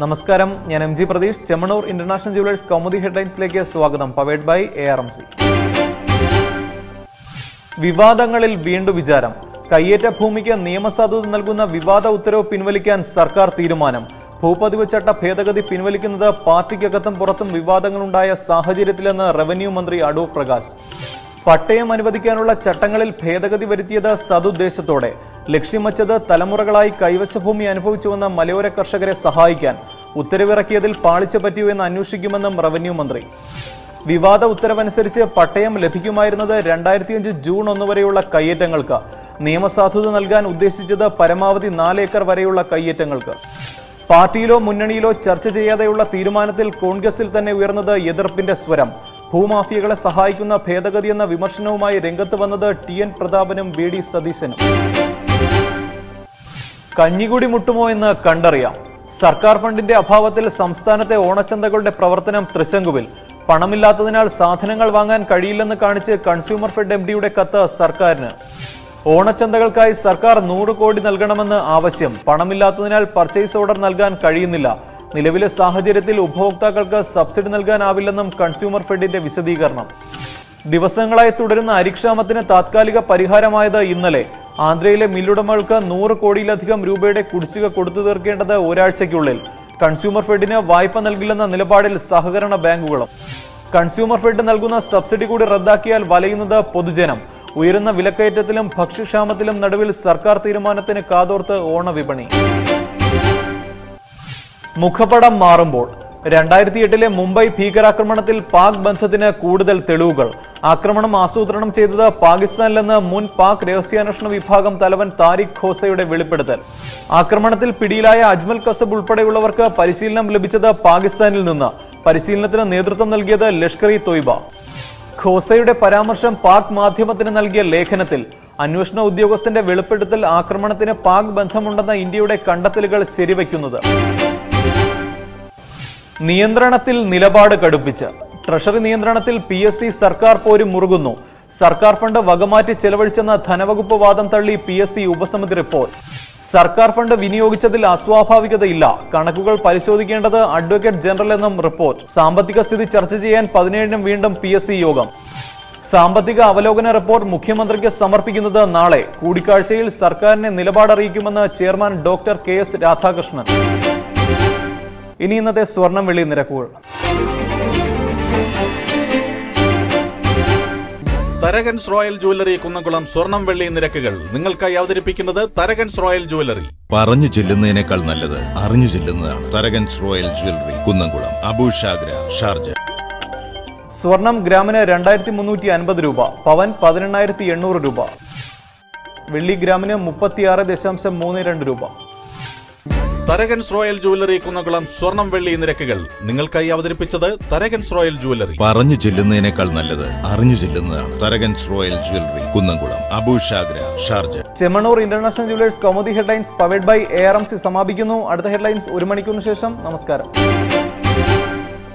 നമസ്കാരം. ഞാൻ M G Pratheesh. Chemmanur international jewellers Kaumudi ഹെഡ്ലൈൻസിലേക്ക് സ്വാഗതം. Powered by A R M C. വിവാദങ്ങളിൽ വീണ്ടും വിചാരം. കയ്യേറ്റ ഭൂമിക്ക് നിയമസാധുത നൽകുന്ന വിവാദ ഉത്തരവ് പിൻവലിക്കാൻ സർക്കാർ തീരുമാനം. ഭൂപതിവ് ചട്ട ഭേദഗതി പിൻവലിക്കുന്നത് പാർട്ടിക്കകത്തും പുറത്തും വിവാദങ്ങളുണ്ടായ സാഹചര്യത്തിലെന്ന് റവന്യൂ മന്ത്രി അടൂർ പ്രകാശ്. പട്ടയം അനുവദിക്കാനുള്ള ചട്ടങ്ങളിൽ ഭേദഗതി വരുത്തിയത് സതുദ്ദേശത്തോടെ. ലക്ഷ്യം വച്ചത് തലമുറകളായി കൈവശഭൂമി അനുഭവിച്ചു വന്ന മലയോര കർഷകരെ സഹായിക്കാൻ ഉത്തരവിറക്കിയതിൽ പാളിച്ച പറ്റിയോ എന്ന് അന്വേഷിക്കുമെന്നും റവന്യൂ മന്ത്രി. വിവാദ ഉത്തരവനുസരിച്ച് പട്ടയം ലഭിക്കുമായിരുന്നത് രണ്ടായിരത്തിയഞ്ച് ജൂൺ ഒന്ന് വരെയുള്ള കയ്യേറ്റങ്ങൾക്ക്. നിയമസാധുത നൽകാൻ ഉദ്ദേശിച്ചത് പരമാവധി നാല് ഏക്കർ വരെയുള്ള കയ്യേറ്റങ്ങൾക്ക്. പാർട്ടിയിലോ മുന്നണിയിലോ ചർച്ച ചെയ്യാതെയുള്ള തീരുമാനത്തിൽ കോൺഗ്രസിൽ തന്നെ ഉയർന്നത് എതിർപ്പിന്റെ സ്വരം. ഭൂമാഫിയകളെ സഹായിക്കുന്ന ഭേദഗതി എന്ന വിമർശനവുമായി രംഗത്ത് വന്നത് ടി എൻ പ്രതാപനും വി ഡി സതീശനും. കഞ്ഞികുടി മുട്ടുമോ എന്ന് കണ്ടറിയാം. സർക്കാർ ഫണ്ടിന്റെ അഭാവത്തിൽ സംസ്ഥാനത്തെ ഓണച്ചന്തകളുടെ പ്രവർത്തനം തൃശങ്കുവിൽ പണമില്ലാത്തതിനാൽ സാധനങ്ങൾ വാങ്ങാൻ കഴിയില്ലെന്ന് കാണിച്ച് കൺസ്യൂമർ ഫെഡ് എം ഡിയുടെ കത്ത് സർക്കാരിന്. ഓണച്ചന്തകൾക്കായി സർക്കാർ നൂറ് കോടി നൽകണമെന്ന് ആവശ്യം. പണമില്ലാത്തതിനാൽ പർച്ചേസ് ഓർഡർ നൽകാൻ കഴിയുന്നില്ല. നിലവിലെ സാഹചര്യത്തിൽ ഉപഭോക്താക്കൾക്ക് സബ്സിഡി നൽകാനാവില്ലെന്നും കൺസ്യൂമർ ഫെഡിന്റെ വിശദീകരണം. ദിവസങ്ങളായി തുടരുന്ന അരിക്ഷാമത്തിന് താത്കാലിക പരിഹാരമായത് ഇന്നലെ. ആന്ധ്രയിലെ മില്ലുടമകൾക്ക് നൂറ് കോടിയിലധികം രൂപയുടെ കുടിശ്ശിക കൊടുത്തു തീർക്കേണ്ടത് ഒരാഴ്ചയ്ക്കുള്ളിൽ. കൺസ്യൂമർ ഫെഡിന് വായ്പ നൽകില്ലെന്ന നിലപാടിൽ സഹകരണ ബാങ്കുകളും. കൺസ്യൂമർ ഫെഡ് നൽകുന്ന സബ്സിഡി കൂടി റദ്ദാക്കിയാൽ വലയുന്നത് പൊതുജനം. ഉയരുന്ന വിലക്കയറ്റത്തിലും ഭക്ഷ്യക്ഷാമത്തിലും നടുവിൽ സർക്കാർ തീരുമാനത്തിന് കാതോർത്ത് ഓണവിപണി. മുഖപടം മാറുമ്പോൾ രണ്ടായിരത്തി എട്ടിലെ മുംബൈ ഭീകരാക്രമണത്തിൽ പാക് ബന്ധത്തിന് കൂടുതൽ തെളിവുകൾ. ആക്രമണം ആസൂത്രണം ചെയ്തത് പാകിസ്ഥാനിലെന്ന് മുൻ പാക് രഹസ്യാന്വേഷണ വിഭാഗം തലവൻ താരിഖ് ഖോസയുടെ വെളിപ്പെടുത്തൽ. ആക്രമണത്തിൽ പിടിയിലായ അജ്മൽ കസബ് ഉൾപ്പെടെയുള്ളവർക്ക് പരിശീലനം ലഭിച്ചത് പാകിസ്ഥാനിൽ നിന്ന്. പരിശീലനത്തിന് നേതൃത്വം നൽകിയത് ലഷ്കർ ഇ തൊയ്ബ. ഖോസയുടെ പരാമർശം പാക് മാധ്യമത്തിന് നൽകിയ ലേഖനത്തിൽ അന്വേഷണ ഉദ്യോഗസ്ഥന്റെ വെളിപ്പെടുത്തൽ ആക്രമണത്തിന് പാക് ബന്ധമുണ്ടെന്ന ഇന്ത്യയുടെ കണ്ടെത്തലുകൾ ശരിവയ്ക്കുന്നത് നിയന്ത്രണത്തിൽ നിലപാട് കടുപ്പിച്ച്. ട്രഷറി നിയന്ത്രണത്തിൽ പി എസ് സി സർക്കാർ പോരും മുറുകുന്നു. സർക്കാർ ഫണ്ട് വകമാറ്റി ചെലവഴിച്ചെന്ന ധനവകുപ്പ് വാദം തള്ളി പി എസ് സി ഉപസമിതി റിപ്പോർട്ട്. സർക്കാർ ഫണ്ട് വിനിയോഗിച്ചതിൽ അസ്വാഭാവികതയില്ല. കണക്കുകൾ പരിശോധിക്കേണ്ടത് അഡ്വക്കേറ്റ് ജനറൽ എന്നും റിപ്പോർട്ട്. സാമ്പത്തിക സ്ഥിതി ചർച്ച ചെയ്യാൻ പതിനേഴിനും വീണ്ടും പി യോഗം. സാമ്പത്തിക അവലോകന റിപ്പോർട്ട് മുഖ്യമന്ത്രിക്ക് സമർപ്പിക്കുന്നത് നാളെ. കൂടിക്കാഴ്ചയിൽ സർക്കാരിനെ നിലപാടറിയിക്കുമെന്ന് chairman doctor K S Radhakrishnan. ഇനി ഇന്നത്തെ സ്വർണം വെള്ളി നിരക്കുകൾ തരകൻസ് റോയൽ ജുവലറി കുന്നംകുളം സ്വർണം വെള്ളി നിരക്കുകൾ നിങ്ങൾക്കായി അവതരിപ്പിക്കുന്നത് തരകൻസ് റോയൽ ജുവലറി പറഞ്ഞു ചെല്ലുന്നതിനേക്കാൾ നല്ലത് അറിഞ്ഞു ചെല്ലുന്നതാണ് Tharakans royal jewellery Kunnamkulam. Abu Shagara Sharjah. സ്വർണം ഗ്രാമിന് രണ്ടായിരത്തി മുന്നൂറ്റി അൻപത് രൂപ പവൻ പതിനെണ്ണായിരത്തി എണ്ണൂറ് രൂപ. വെള്ളി ഗ്രാമിന് മുപ്പത്തിയാറ് ദശാംശം മൂന്ന് രണ്ട് രൂപ. തരകൻസ് റോയൽ ജുവലറി കുന്നകുളം സ്വർണം വെള്ളി നിരക്കുകൾ നിങ്ങൾക്കായി അവതരിപ്പിച്ചത് തരകൻസ് റോയൽ ജുവലറി പറഞ്ഞു ചെല്ലുന്നതിനേക്കാൾ നല്ലത് അറിഞ്ഞു ചെല്ലുന്നതാണ് Tharakans royal jewellery Kunnamkulam. Abu Shagara Sharjah. Chemmanur international jewellers Kaumudi headlines powered by A R M C സമാപിക്കുന്നു. അടുത്ത ഹെഡ്ലൈൻസ് ഒരു മണിക്കൂറിന് ശേഷം. നമസ്കാരം.